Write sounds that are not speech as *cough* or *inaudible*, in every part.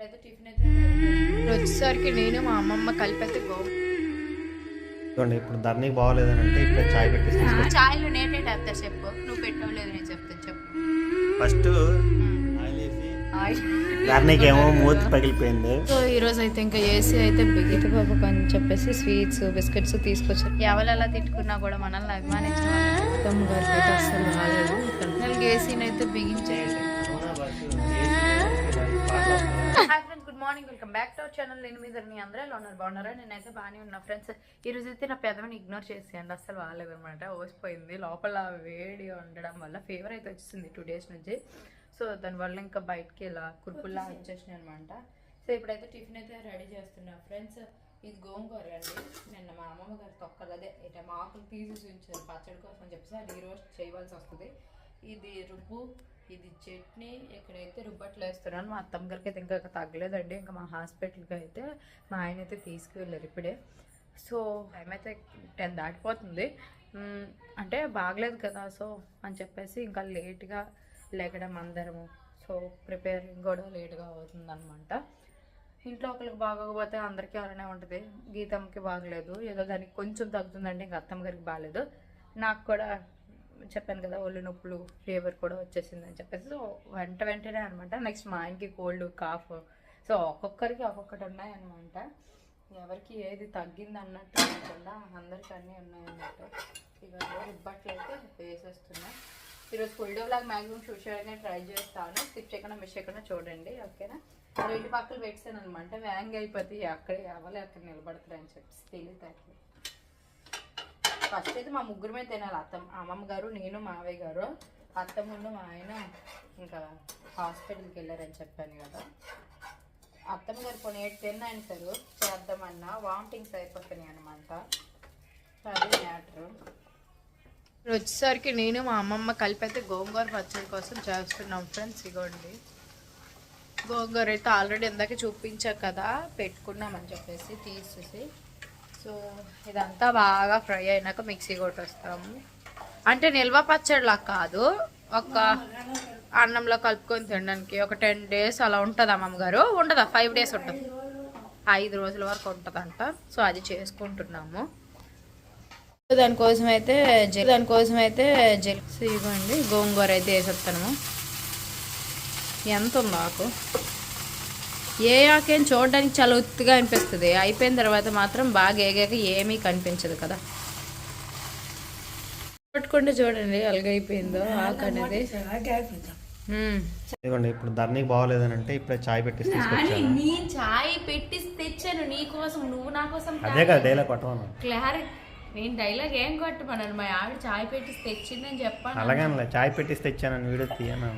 అయితే టిఫిన్ అయితే వచ్చేసరికి నేను మా అమ్మమ్మ కలిపి అయితే గో చూడండి ఇప్పుడు ధరణికి బాగోలేదని అంటే ఇప్పుడు చాయ్ పెట్టేసి తీసుకొచ్చి చాయ్లు నేనే చెప్తా చెప్పు. నువ్వు పెట్టావు లేదు నేను చెప్తాను చెప్పు. ఫస్ట్ ధరణికి ఏమో మూతి పగిలిపోయింది. సో ఈ రోజు అయితే ఇంకా ఏసీ అయితే బిగిత బాబుకు అని చెప్పేసి స్వీట్స్ బిస్కెట్స్ తీసుకొచ్చారు. ఎవరు ఎలా తిట్టుకున్నా కూడా మనల్ని అభిమానించిన అస్సలు రాలేదు. ఏసీని అయితే బిగించేయండి morning welcome back to our channel. నేను మీద మీ అందరూ ఎలా ఉన్నారు? బాగున్నారా? నేనైతే బాగానే ఉన్నా. ఫ్రెండ్స్ ఈ రోజు అయితే నా పెదవిని ఇగ్నోర్ చేసేయండి. అస్సలు బాగాలేదు అనమాట ఓసిపోయింది. లోపల వేడి ఉండడం వల్ల ఫీవర్ అయితే వచ్చింది టూ డేస్ నుంచి. సో దానివల్ల ఇంకా బయటకి ఇలా కుర్పుల్లా వచ్చేసినాయి అనమాట సో ఇప్పుడైతే టిఫిన్ అయితే రెడీ చేస్తున్నా. ఫ్రెండ్స్ ఇది గోంగూర అండి. నిన్న మా అమ్మమ్మ గారి తొక్కలు అదే ఇట్లా మా ఆకులు తీసేసి ఉంచారు. పచ్చడి కోసం చెప్పేసి అది ఈరోజు చేయవలసి వస్తుంది. ఇది రుబ్బు ఇది చట్నీ. ఇక్కడైతే రుబ్బట్లు వేస్తున్నాను. మా అత్తమ్మ గారికి అయితే ఇంకా తగ్గలేదండి. ఇంకా మా హాస్పిటల్కి అయితే మా ఆయన అయితే తీసుకువెళ్ళారు ఇప్పుడే. సో టైం అయితే టెన్ దాటిపోతుంది. అంటే బాగలేదు కదా సో అని చెప్పేసి ఇంకా లేట్గా లేకడం అందరము. సో ప్రిపేరింగ్ కూడా లేట్గా అవుతుందన్నమాట. ఇంట్లో ఒకరికి బాగోకపోతే అందరికీ అలానే ఉంటుంది. గీతమ్మకి బాగలేదు. ఏదో దానికి కొంచెం తగ్గుతుందండి. ఇంకా అత్తమ్మ గారికి బాగలేదు. నాకు కూడా చెప్పాను కదా ఒళ్ళు నొప్పులు ఫీవర్ కూడా వచ్చేసింది అని చెప్పేసి. సో వెంట వెంటనే అనమాట. నెక్స్ట్ మా ఆయనకి కోల్డ్ కాఫ్. సో ఒక్కొక్కరికి ఒక్కొక్కటి ఉన్నాయన్నమాట. ఎవరికి ఏది తగ్గింది అన్నట్టు కాకుండా అందరికీ అన్నీ ఉన్నాయన్నమాట. ఇవన్నీ రిబ్బట్లు అయితే వేసేస్తున్నా. ఈరోజు ఫుల్ డే లాగా మ్యాక్సిమం షూట్ చేయడానికి ట్రై చేస్తాను. స్కిప్ చేయకుండా మిస్ చేయకుండా చూడండి ఓకేనా? రెండు పక్కలు పెట్టాను అనమాట వ్యాంగ్ అయిపోతే అక్కడే అవ్వలే అక్కడ నిలబడతారని చెప్పి తెలియదు ఫస్ట్ అయితే మా ముగ్గురమే తినాలి. అత్తమ్మ అమ్మమ్మ గారు నేను మావయ్య గారు. అత్తమ్ముళ్ళు మా ఆయన ఇంకా హాస్పిటల్కి వెళ్ళారని చెప్పాను కదా. అత్తమ్మ గారు కొన్ని ఏడు తిన్నాను సార్ చేద్దామన్నా వామిటింగ్స్ అయిపోతున్నాయి అనమాట అదే మ్యాటరు. వచ్చేసరికి నేను మా అమ్మమ్మ కలిపి అయితే గోంగూర పచ్చడి కోసం చేస్తున్నాం ఫ్రెండ్స్ ఇగోండి. గోంగూర అయితే ఆల్రెడీ ఇందాక చూపించా కదా పెట్టుకున్నామని చెప్పేసి తీసేసి సో ఇదంతా బాగా ఫ్రై అయినాక మిక్సీ కొట్టేస్తాము. అంటే నిల్వ పచ్చడిలా కాదు ఒక అన్నంలో కలుపుకొని తినడానికి ఒక టెన్ డేస్ అలా ఉంటుంది అమ్మమ్మగారు ఉండదా? ఫైవ్ డేస్ ఉంటుంది. ఐదు రోజుల వరకు ఉంటుందంట. సో అది చేసుకుంటున్నాము. దానికోసం అయితే జెల్ దానికోసం అయితే జెల్ ఇవ్వండి గోంగూర అయితే వేసేస్తాను ఎంత ఉంది ఆకు? ఏ ఆకేం చూడడానికి చాలా ఉత్తిగా అనిపిస్తుంది. అయిపోయిన తర్వాత మాత్రం బాగా ఏగాక ఏమీ కనిపించదు కదా. పట్టుకుంటే చూడండి అలగైపోయిందో ఆకు అనేది. ఇదిగోండి ఇప్పుడు ధరణికి బాగోలేదని అంటే ఇప్పుడు చాయ్ తీసుకొచ్చాను. నీ చాయ్ పెట్టి తెచ్చాను నీ కోసం నువ్వు నా కోసం అదే కదా డైలాగ్ కొట్టమను క్లారి నేను డైలాగ్ ఏం కొట్టమన్నాను మా ఆవిడ చాయ్ పెట్టి తెచ్చిందని చెప్పాను. అలాగేనలే చాయ్ పెట్టేసి తెచ్చానని వీడియో తీయను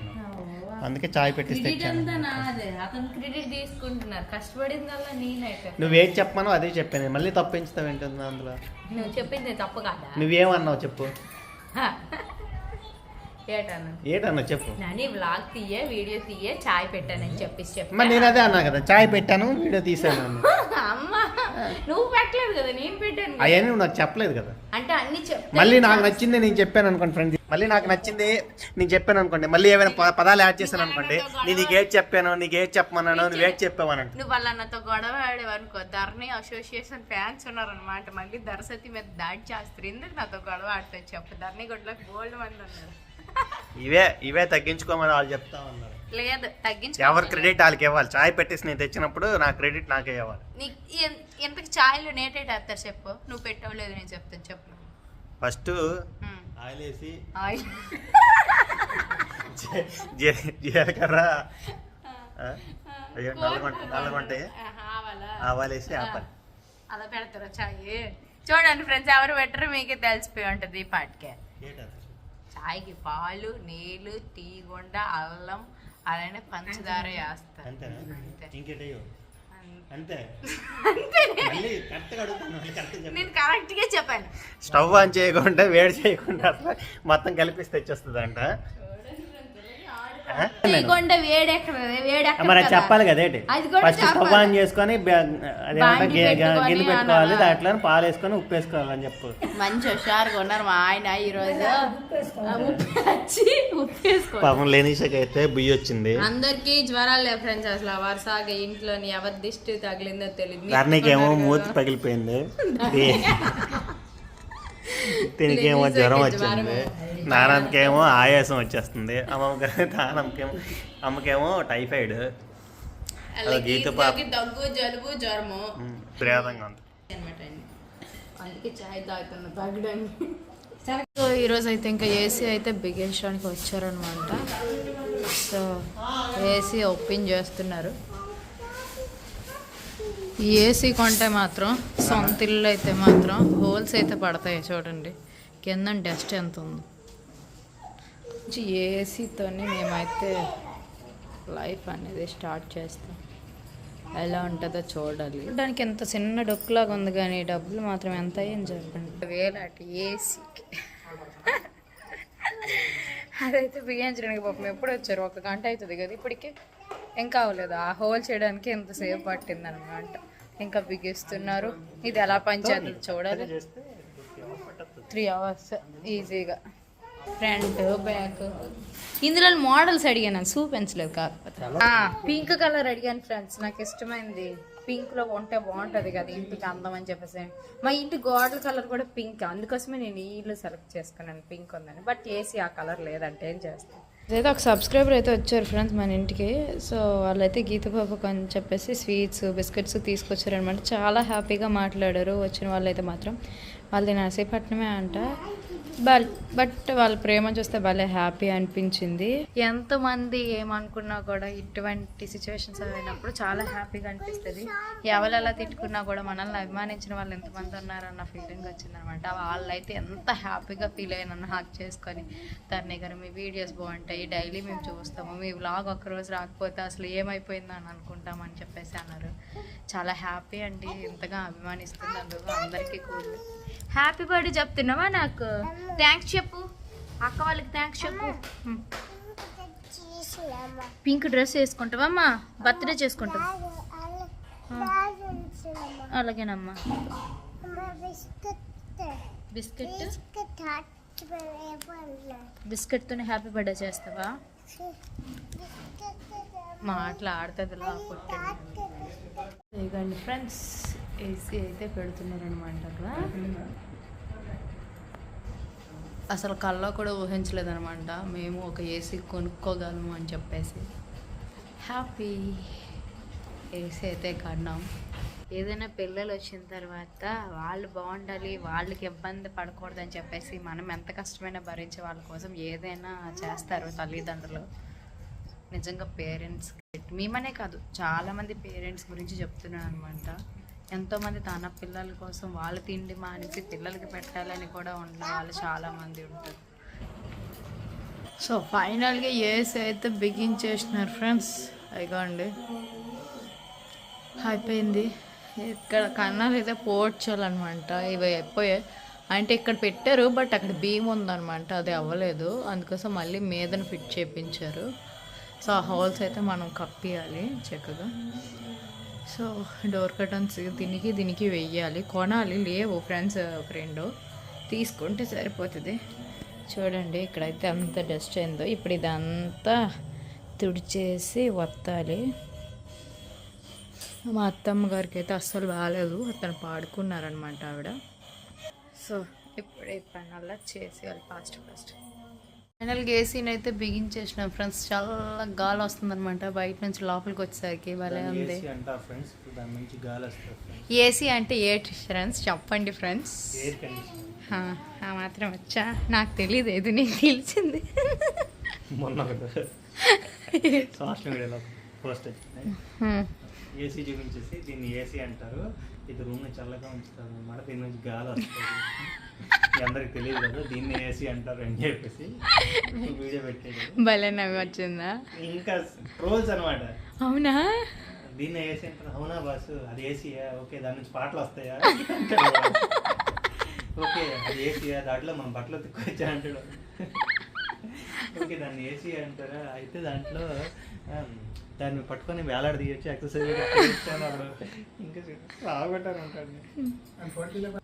అందుకే చాయ్ పెట్టేసి క్రెడిట్ తెచ్చాను. అంతా నాదే. అతను క్రెడిట్ తీసుకుంటున్నారు. కష్టపడిందల్లా నేనైతే. నువ్వేం చెప్పమనో అదే చెప్పాను. మళ్ళీ తప్పు పెంచుతావు ఏంటుంది అందులో? నువ్వు చెప్పింది తప్పు కదా? నువ్వేమన్నావు చెప్పు. ఏటన్నా? చెప్పు. నాని వ్లాగ్ తీయే వీడియో తీయే చాయ్ పెట్టానని చెప్పేసి చెప్పి. మరి నేను అదే అన్నా కదా చాయ్ పెట్టాను వీడియో తీసాను. అమ్మ నువ్వు పెట్టలేదు కదా నేను పెట్టాను. అవన్నీ నువ్వు నాకు చెప్పలేదు కదా. అంటే అన్ని మళ్ళీ నాకు నచ్చింది నేను చెప్పాను అనుకోండి ఫ్రెండ్ మళ్ళీ నాకు నచ్చింది నేను చెప్పాను అనుకోండి. మళ్ళీ ఏమైనా పదాలు యాడ్ చేశాను అనుకోండి. నేను నీకు ఏది చెప్పాను నీకు ఏది చెప్పమన్నాను నువ్వు ఏది చెప్పావనంట. నువ్వు వాళ్ళ నాతో గొడవ ఆడేవనుకో ధరణి అసోసియేషన్ ఫ్యాన్స్ ఉన్నారనమాట మళ్ళీ దరసతి మీద దాడి చేస్తారు. ఎందుకు నాతో గొడవ ఆడుతుంది చెప్పు? ధరణి గుడ్లకు గోల్డ్ మంది ఉన్నారు. ఇవే ఇవే తగ్గించుకోమని వాళ్ళు చెప్తా ఉన్నారు. లేదు తగ్గించు ఎవరి క్రెడిట్ వాళ్ళకి ఇవ్వాలి. చాయ్ పెట్టేసి నేను తెచ్చినప్పుడు నా క్రెడిట్ నాకే ఇవ్వాలి. నీకు ఎంతకి ఛాయలు నేటేట్ వేస్తారు చెప్పు? నువ్వు పెట్టావు లేదు నేను చెప్తాను చెప్పు. ఫస్ట్. ఆయిల్. వేసి ఆయిల్ జీలకర్ర ఆ? అయ్యో నల్లగొంట నల్లగొంట ఆవాలా. ఆవాలు వేసి ఆపాలి. అలా పెడతారా చాయ్. చూడండి ఫ్రెండ్స్ ఎవరు పెట్టరు మీకే తెలిసిపోయి ఉంటుంది ఈ పాటికే? చాయ్కి పాలు నీళ్ళు టీ గుండ అల్లం అలానే పంచదార వేస్తారు. అంతే. అంతే. మళ్ళీ కరెక్ట్గా అడుగుతాను మళ్ళీ కరెక్ట్గా చెప్పు. నేను కరెక్ట్గా చెప్పాను. స్టవ్ ఆన్ చేయకుండా వేడి చేయకుండా అట్లా మొత్తం కలిపిస్తే తెచ్చేస్తుంది అంట వేడెక్కడ వేడెక్కడ మరి చెప్పాలి కదా ఏంటి? అది కూడా ఫస్ట్ స్టవ్. ఆన్ చేసుకొని గిన్నె పెట్టుకోవాలి? దాంట్లో పాలు వేసుకొని ఉప్పు వేసుకోవాలని చెప్పు. మంచి హుషారుగా ఉన్నారు మా ఆయన ఈరోజు. ఆ, ఉప్పు వచ్చి ఉప్పు పాపం అయితే బుయ్యి వచ్చింది. అందరికి జ్వరాలు లేవు ఫ్రెండ్స్ అసలు వరుసగా ఇంట్లోని ఎవరి దిష్టి తగిలిందో తెలియదు ధరణికేమో మూతి పగిలిపోయింది. *laughs* దీనికేమో జ్వరం వచ్చింది. నాన్నకేమో ఆయాసం వచ్చేస్తుంది. అమ్మకి నాన్నకేమో అమ్మకేమో టైఫాయిడ్. గీత దగ్గు జలుబు జ్వరము. ప్రేదంగా ఉంది. అందుకే చాయ్ తాగుతున్నా తాగడానికి. సో ఈరోజు అయితే ఇంకా ఏసీ అయితే బిగించడానికి వచ్చారనమాట సో ఏసీ ఓపెన్ చేస్తున్నారు. ఈ ఏసీ కొంటే మాత్రం సొంత ఇల్లు అయితే మాత్రం హోల్స్ అయితే పడతాయి చూడండి. కింద డస్ట్ ఎంత ఉంది? ఏసీతోనే మేమైతే లైఫ్ అనేది స్టార్ట్ చేస్తాం. ఎలా ఉంటుందో చూడాలి. దానికి ఎంత చిన్న డొక్కులాగా ఉంది కానీ డబ్బులు మాత్రం ఎంత అయ్యని చెప్పండి. వేలాటి ఏసీకి అదైతే బిగించడానికి పాపం ఎప్పుడు వచ్చారు? ఒక గంట అవుతుంది కదా ఇప్పటికే. ఇంకా అవ్వలేదు. ఆ హోల్ చేయడానికి ఎంతసేపు పట్టింది అనమాట ఇంకా బిగిస్తున్నారు. ఇది ఎలా పనిచేస్తుంది చూడాలి. త్రీ అవర్స్ ఈజీగా. Front back. ఇందులో మోడల్స్ అడిగాను చూపించలేదు కాకపోతే. పింక్ కలర్ అడిగాను ఫ్రెండ్స్. నాకు ఇష్టమైంది. పింక్లో ఉంటే బాగుంటది కదా ఇంటికి అందం అని చెప్పేసి. మా ఇంటి గోడల కలర్ కూడా పింక్. అందుకోసమే నేను ఈ ఇల్లు సెలెక్ట్ చేసుకున్నాను. పింక్ ఉందని. బట్ ఏసీ ఆ కలర్ లేదంటే ఏం చేస్తాను అయితే ఒక సబ్స్క్రైబర్ అయితే వచ్చారు ఫ్రెండ్స్ మన ఇంటికి. సో వాళ్ళైతే గీత పాపకు అని చెప్పేసి స్వీట్స్ బిస్కెట్స్ తీసుకొచ్చారనమాట చాలా హ్యాపీగా మాట్లాడారు. వచ్చిన వాళ్ళైతే మాత్రం. వాళ్ళది నర్సీపట్నమే అంట. బట్ బట్ వాళ్ళ ప్రేమ చూస్తే భలే హ్యాపీ అనిపించింది. ఎంతమంది ఏమనుకున్నా కూడా ఇటువంటి సిచ్యువేషన్స్ అయినప్పుడు చాలా హ్యాపీగా అనిపిస్తుంది. ఎవరు ఎలా తిట్టుకున్నా కూడా మనల్ని అభిమానించిన వాళ్ళు ఎంతమంది ఉన్నారన్న ఫీలింగ్ వచ్చిందనమాట. వాళ్ళైతే ఎంత హ్యాపీగా ఫీల్ అయినా హాక్ చేసుకొని తర్నీ గారు మీ వీడియోస్ బాగుంటాయి. డైలీ మేము చూస్తాము. మీ వ్లాగ్ ఒక్కరోజు రాకపోతే అసలు ఏమైపోయిందో అని అనుకుంటామని చెప్పేసి అన్నారు. చాలా హ్యాపీ అండి. ఇంతగా అభిమానిస్తున్నందుకు అందరికీ కూడా. హ్యాపీ బర్త్డే చెప్తున్నావా నాకు? థ్యాంక్స్ చెప్పు. అక్క వాళ్ళకి థ్యాంక్స్ చెప్పు. Pink dress వేసుకుంటావమ్మా? బర్త్డే చేసుకుంటాం అలాగేనమ్మా. బిస్కెట్. బిస్కెట్తోనే హ్యాపీ బర్త్డే చేస్తావా? మాట్లాడుతుంది పుట్టింది ఇదిగోండి ఫ్రెండ్స్ ఏసీ అయితే పెడుతున్నారు అనమాట అక్కడ. అసలు కల్లో కూడా ఊహించలేదనమాట మేము ఒక ఏసీ కొనుక్కోగలము అని చెప్పేసి. హ్యాపీ ఏసీ అయితే కన్నాం ఏదైనా పిల్లలు వచ్చిన తర్వాత వాళ్ళు బాగుండాలి వాళ్ళకి ఇబ్బంది పడకూడదని చెప్పేసి మనం ఎంత కష్టమైనా భరించే వాళ్ళ కోసం ఏదైనా చేస్తారు తల్లిదండ్రులు. నిజంగా పేరెంట్స్ మేమనే కాదు చాలామంది పేరెంట్స్ గురించి చెప్తున్నాను అనమాట ఎంతోమంది తన పిల్లల కోసం వాళ్ళ తిండి మానేసి పిల్లలకి పెట్టాలని కూడా ఉన్న వాళ్ళు చాలామంది ఉంటారు. సో ఫైనల్గా ఏసీ అయితే బిగించేసినారు ఫ్రెండ్స్ అయిగోండి. అయిపోయింది. ఇక్కడ కన్నాలు అయితే పోడ్చాలన్నమాట. ఇవి అయిపోయాయి అంటే ఇక్కడ పెట్టారు బట్ అక్కడ భీమ్ ఉందన్నమాట అది అవ్వలేదు. అందుకోసం మళ్ళీ మీదను ఫిట్ చేయించారు సో ఆ హోల్స్ అయితే మనం కప్పియాలి చక్కగా. సో డోర్ కర్టన్స్ దీనికి దీనికి వెయ్యాలి. కొనాలి. లేవు ఫ్రెండ్స్ ఒక రెండు. తీసుకుంటే సరిపోతుంది. చూడండి ఇక్కడైతే అంత డస్ట్ అయిందో. ఇప్పుడు ఇదంతా తుడిచేసి వత్తాలి. మా అత్తమ్మ గారికి అయితే అస్సలు బాగాలేదు అతను పాడుకున్నారనమాట ఆవిడ. సో ఇప్పుడు ఈ పని అలా చేసేయాలి ఫాస్ట్ ఫాస్ట్. ఫైనల్గా ఏసీని అయితే బిగించేసినాం ఫ్రెండ్స్ చాలా గాలి వస్తుందన్నమాట బయట నుంచి లోపలికి వచ్చేసరికి భలే ఉంది. ఏసీ అంటే ఏ ఫ్రెండ్స్ చెప్పండి ఫ్రెండ్స్ మాత్రం వచ్చా? నాకు తెలియదు ఇది నీకు తెలిసింది. మొన్న ఒకటి సోషల్ మీడియాలో పోస్ట్ వచ్చింది. హ్మ్. ఏసీ చూపించేసి దీన్ని ఏసీ అంటారు. ఇది రూమ్ చల్లగా ఉంచుతారు దీని నుంచి గాలి వస్తుంది అందరికి తెలియదు కదా దీన్ని ఏసీ అంటారు అని చెప్పేసి వీడియో పెట్టేది భలే నవ్వు వచ్చిందా? ఇంకా ట్రోల్స్ అనమాట అవునా? దీన్ని ఏసీ అంటారు. అవునా బాసు? అది ఏసీయా? ఓకే దాని నుంచి పాటలు వస్తాయా? ఓకే అది ఏసీయా? దాంట్లో మనం బట్టలు తిక్కొచ్చా అంటాడు. ఓకే దాన్ని ఏసీ అంటారా? అయితే దాంట్లో దాన్ని పట్టుకొని వేలాడ తీయచ్చు ఎక్సర్సైజ్ ఇంకా రాగొట్టాను ఉంటాడు